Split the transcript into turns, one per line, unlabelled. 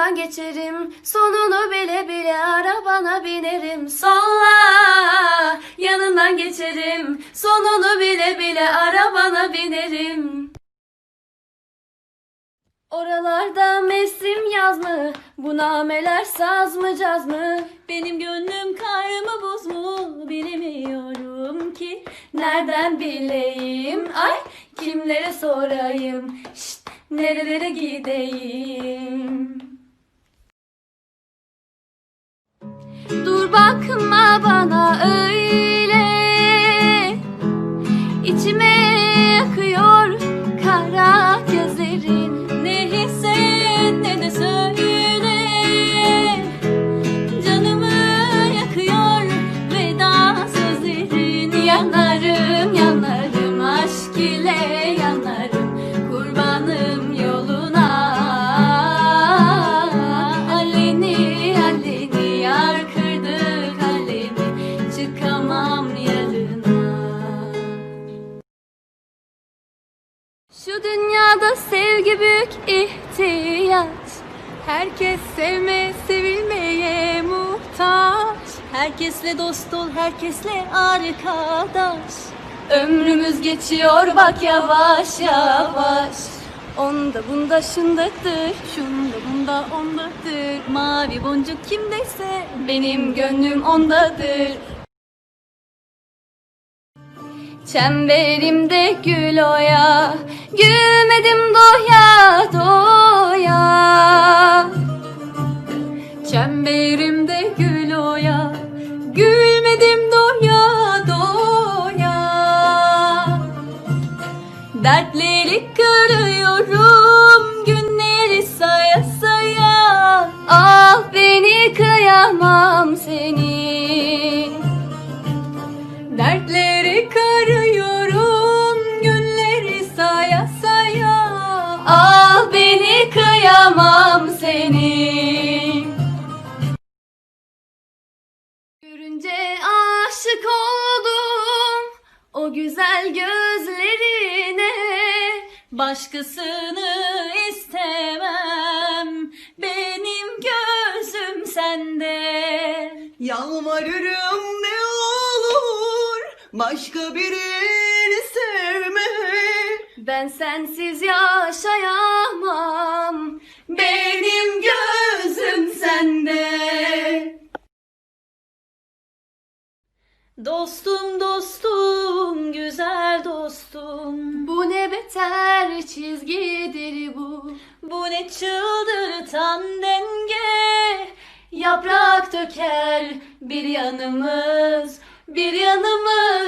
Yanından geçerim sonunu bile bile arabana binerim Solla yanından geçerim sonunu bile bile arabana binerim Oralarda mevsim yaz mı? Bu nameler saz mı caz mı? Benim gönlüm kar mı buz mu? Bilemiyorum ki Nereden bileyim? Ay kimlere sorayım? Şşt, nerelere gideyim? Dur bakma bana şu dünyada sevgi büyük ihtiyaç. Herkes sevme, sevilmeye muhtaç. Herkesle dost ol, herkesle arkadaş. Ömrümüz geçiyor bak yavaş yavaş. Onda bunda şundadır, şunda bunda ondadır Mavi boncuk kimdeyse benim gönlüm ondadır Çemberimde gül oya Gülmedim doya doya. Çemberimde gül oya Gülmedim doya doya. Dertleri kırıyorum Günleri saya saya. Ah beni kıyamam seni Dertleri seni Görünce aşık oldum o güzel gözlerine Başkasını istemem benim gözüm sende
Yalvarırım ne olur başka birini sevme.
Ben sensiz yaşayamam. Dostum dostum güzel dostum. Bu ne beter çizgidir bu. Bu ne çıldırtan denge. Yaprak döker bir yanımız Bir yanımız